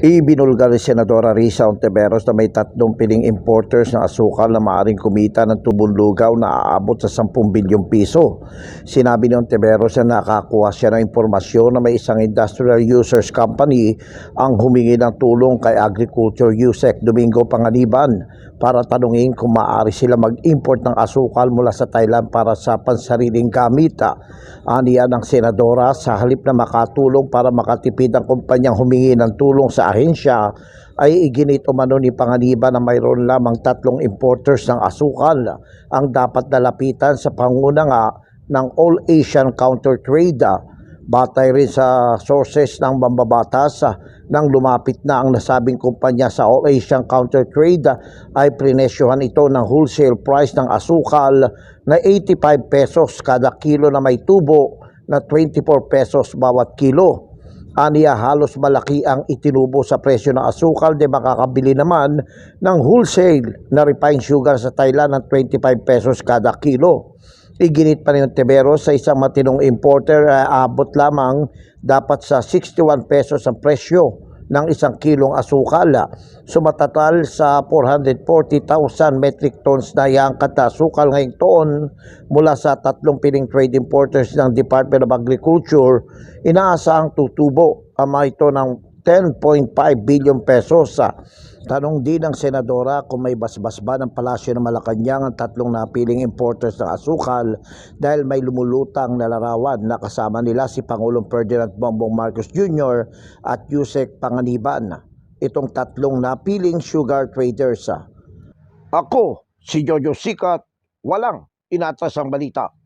Ibinulgar ni Senadora Risa Ontiveros na may tatlong piling importers ng asukal na maaaring kumita ng tubong lugaw na aabot sa 10 bilyong piso. Sinabi ni Ontiveros na nakakuha siya ng impormasyon na may isang industrial users company ang humingi ng tulong kay Agriculture USEC Domingo Panganiban para tanungin kung maaari sila mag-import ng asukal mula sa Thailand para sa pansariling gamit. Aniya ng Senadora sa halip na makatulong para makatipid ang kumpanyang humingi ng tulong sa ahensya ay iginit umano ni Panganiban na mayroon lamang tatlong importers ng asukal ang dapat nalapitan sa panguna nga ng All Asian Counter Trade. Batay rin sa sources ng mambabatas nang lumapit na ang nasabing kumpanya sa All Asian Counter Trade ay prinesyohan ito ng wholesale price ng asukal na 85 pesos kada kilo na may tubo na 24 pesos bawat kilo. Aniya halos malaki ang itinubo sa presyo ng asukal de makakabili naman ng wholesale na refined sugar sa Thailand ng 25 pesos kada kilo. Iginit pa ni Tibero sa isang matinong importer ay abot lamang dapat sa 61 pesos ang presyo ng isang kilong asukal. Sumatatal sa 440,000 metric tons na iangkat na asukal ngayong taon mula sa tatlong piling trade importers ng Department of Agriculture, inaasahang tutubo ang mga ito ng 10.5 billion pesos. Tanong din ng Senadora kung may basbas ba ng palasyo ng Malacanang ang tatlong napiling importers ng asukal dahil may lumulutang na larawan na kasama nila si Pangulong Ferdinand Bongbong Marcos Jr. at Yusek Panganiban. Itong tatlong napiling sugar traders. Ako, si Jojo Sikat, walang inatas ang balita.